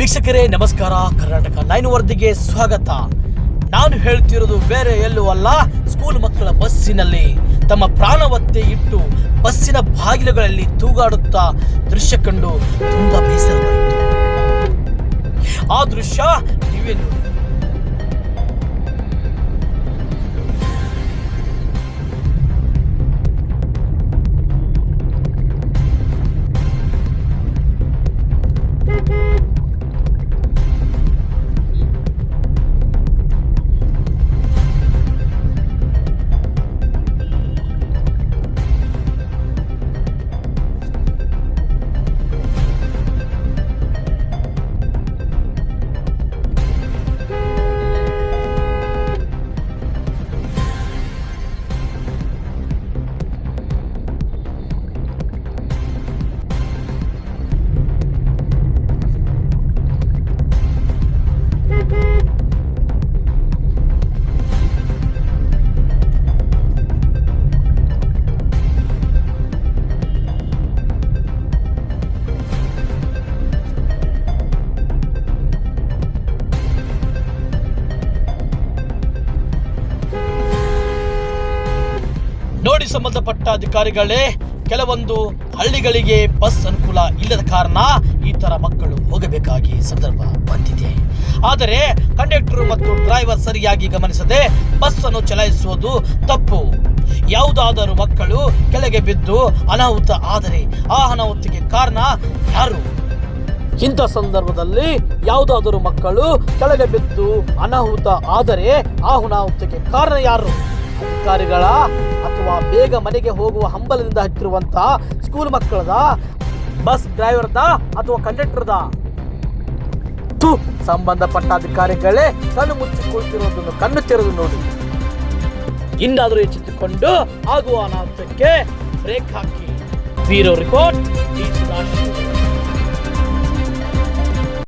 ವೀಕ್ಷಕರೇ, ನಮಸ್ಕಾರ. ಕರ್ನಾಟಕ ನೈನ್ ವರದಿಗೆ ಸ್ವಾಗತ. ನಾನು ಹೇಳ್ತಿರೋದು ಬೇರೆ ಎಲ್ಲೂ ಅಲ್ಲ ಸ್ಕೂಲ್ ಮಕ್ಕಳ ಬಸ್ಸಿನಲ್ಲಿ. ತಮ್ಮ ಪ್ರಾಣವತ್ತೆ ಇಟ್ಟು ಬಸ್ಸಿನ ಬಾಗಿಲುಗಳಲ್ಲಿ ತೂಗಾಡುತ್ತಾ ದೃಶ್ಯ ಕಂಡು ತುಂಬಾ ಬೇಸರವಾಯಿತು. ಆ ದೃಶ್ಯ You. ಸಂಬಂಧಪಟ್ಟ ಅಧಿಕಾರಿಗಳೇ, ಕೆಲವೊಂದು ಹಳ್ಳಿಗಳಿಗೆ ಬಸ್ ಅನುಕೂಲ ಇಲ್ಲದ ಕಾರಣ ಈ ತರ ಮಕ್ಕಳು ಹೋಗಬೇಕಾಗಿ ಸಂದರ್ಭ ಬಂದಿದೆ. ಆದರೆ ಕಂಡಕ್ಟರ್ ಮತ್ತು ಡ್ರೈವರ್ ಸರಿಯಾಗಿ ಗಮನಿಸದೆ ಬಸ್ ಅನ್ನು ಚಲಾಯಿಸುವುದು ತಪ್ಪು. ಯಾವುದಾದರೂ ಮಕ್ಕಳು ಕೆಳಗೆ ಬಿದ್ದು ಅನಾಹುತ ಆದರೆ ಆ ಅನಾಹುತಕ್ಕೆ ಕಾರಣ ಯಾರು? ಇಂಥ ಸಂದರ್ಭದಲ್ಲಿ ಯಾವುದಾದರೂ ಮಕ್ಕಳು ಕೆಳಗೆ ಬಿದ್ದು ಅನಾಹುತ ಆದರೆ ಆ ಅನಾಹುತಕ್ಕೆ ಕಾರಣ ಯಾರು? ಅಧಿಕಾರಿಗಳ ಅಥವಾ ಬೇಗ ಮನೆಗೆ ಹೋಗುವ ಹಂಬಲದಿಂದ ಹತ್ತಿರುವಂತ ಸ್ಕೂಲ್ ಮಕ್ಕಳದ ಬಸ್ ಡ್ರೈವರ್ದ ಅಥವಾ ಕಂಡಕ್ಟರ್ದ ಸಂಬಂಧಪಟ್ಟ ಅಧಿಕಾರಿಗಳೇ ಕಣ್ಣು ಮುಚ್ಚಿಕೊಳ್ತಿರೋದನ್ನು ಕಣ್ಣು ತೆರೆದು ನೋಡಿ. ಇನ್ನಾದರೂ ಎಚ್ಚೆತ್ತುಕೊಂಡು ಆಗುವ ಅನಾಹುತಕ್ಕೆ ಬ್ರೇಕ್ ಹಾಕಿ. ಬೀರೋ ರಿಪೋರ್ಟ್